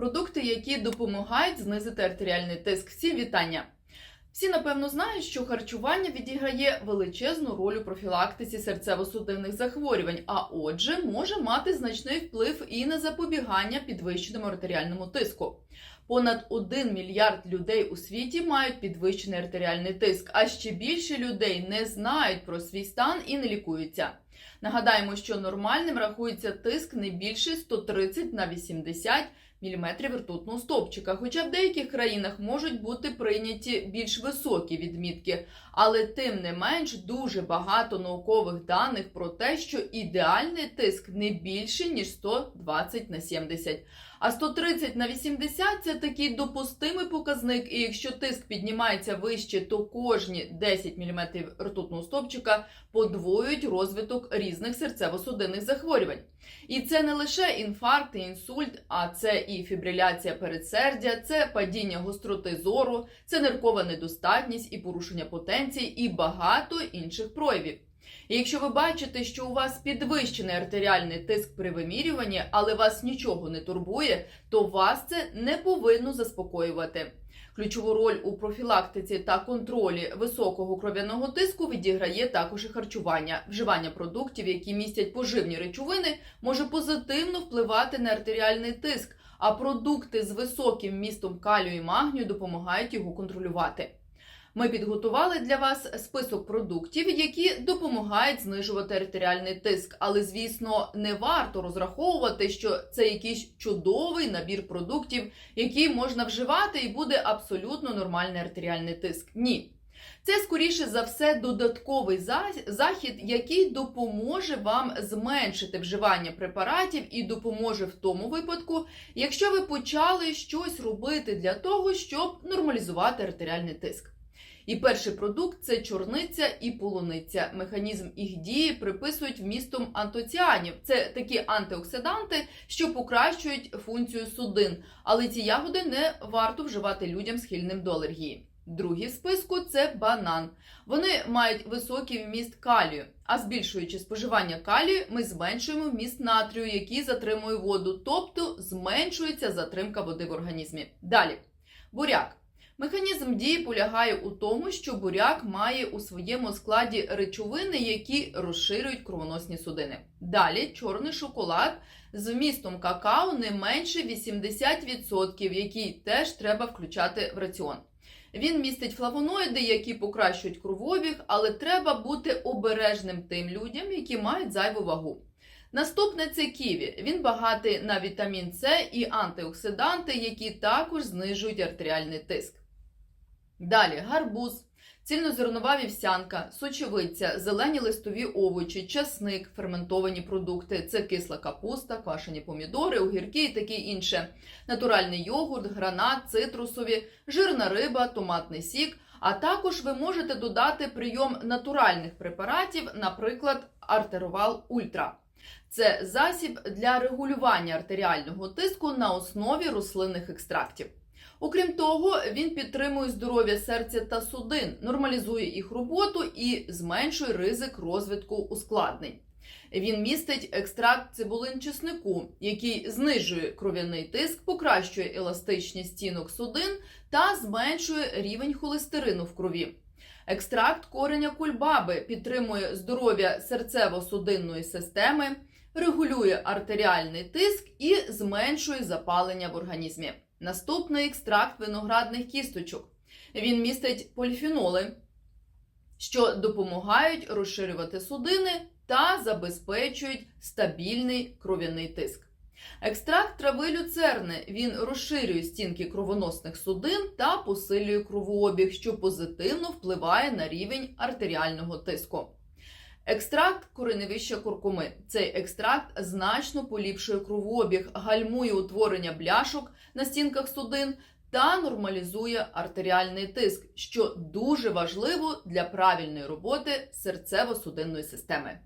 продукти, які допомагають знизити артеріальний тиск. Всім вітання! Всі напевно знають, що харчування відіграє величезну роль у профілактиці серцево-судинних захворювань, а отже, може мати значний вплив і на запобігання підвищеному артеріальному тиску. Понад 1 мільярд людей у світі мають підвищений артеріальний тиск, а ще більше людей не знають про свій стан і не лікуються. Нагадаємо, що нормальним рахується тиск не більше 130 на 80 мм ртутного стовпчика, хоча в деяких країнах можуть бути прийняті більш високі відмітки, але тим не менш дуже багато наукових даних про те, що ідеальний тиск не більше ніж 120 на 70. А 130 на 80 – це такий допустимий показник, і якщо тиск піднімається вище, то кожні 10 мм ртутного стовпчика подвоюють розвиток різних серцево-судинних захворювань. І це не лише інфаркт інсульт, а це і фібриляція передсердя, це падіння гостроти зору, це ниркова недостатність і порушення потенції, і багато інших проявів. І якщо ви бачите, що у вас підвищений артеріальний тиск при вимірюванні, але вас нічого не турбує, то вас це не повинно заспокоювати. Ключову роль у профілактиці та контролі високого кров'яного тиску відіграє також і харчування. Вживання продуктів, які містять поживні речовини, може позитивно впливати на артеріальний тиск, а продукти з високим містом калію і магнію допомагають його контролювати. Ми підготували для вас список продуктів, які допомагають знижувати артеріальний тиск. Але, звісно, не варто розраховувати, що це якийсь чудовий набір продуктів, які можна вживати, і буде абсолютно нормальний артеріальний тиск. Ні. Це скоріше за все додатковий захід, який допоможе вам зменшити вживання препаратів і допоможе в тому випадку, якщо ви почали щось робити для того, щоб нормалізувати артеріальний тиск. І перший продукт це чорниця і полуниця. Механізм їх дії приписують вмістом антоціанів. Це такі антиоксиданти, що покращують функцію судин. Але ці ягоди не варто вживати людям схильним до алергії. Другий в списку це банан. Вони мають високий вміст калію. А збільшуючи споживання калію, ми зменшуємо вміст натрію, який затримує воду, тобто зменшується затримка води в організмі. Далі буряк. Механізм дії полягає у тому, що буряк має у своєму складі речовини, які розширюють кровоносні судини. Далі чорний шоколад з вмістом какао не менше 80%, який теж треба включати в раціон. Він містить флавоноїди, які покращують кровообіг, але треба бути обережним тим людям, які мають зайву вагу. Наступне це ківі. Він багатий на вітамін С і антиоксиданти, які також знижують артеріальний тиск. Далі гарбуз, цільнозернова вівсянка, сочевиця, зелені листові овочі, часник, ферментовані продукти, це кисла капуста, квашені помідори, огірки і таке інше, натуральний йогурт, гранат, цитрусові, жирна риба, томатний сік. А також ви можете додати прийом натуральних препаратів, наприклад, артеровал Ультра. Це засіб для регулювання артеріального тиску на основі рослинних екстрактів. Окрім того, він підтримує здоров'я серця та судин, нормалізує їх роботу і зменшує ризик розвитку ускладнень. Він містить екстракт цибулин чеснику, який знижує кров'яний тиск, покращує еластичність стінок судин та зменшує рівень холестерину в крові. Екстракт кореня кульбаби підтримує здоров'я серцево-судинної системи, регулює артеріальний тиск і зменшує запалення в організмі. Наступний екстракт виноградних кісточок. Він містить поліфеноли, що допомагають розширювати судини та забезпечують стабільний кров'яний тиск. Екстракт трави люцерни він розширює стінки кровоносних судин та посилює кровообіг, що позитивно впливає на рівень артеріального тиску. Екстракт кореневища куркуми. Цей екстракт значно поліпшує кровообіг, гальмує утворення бляшок на стінках судин та нормалізує артеріальний тиск, що дуже важливо для правильної роботи серцево-судинної системи.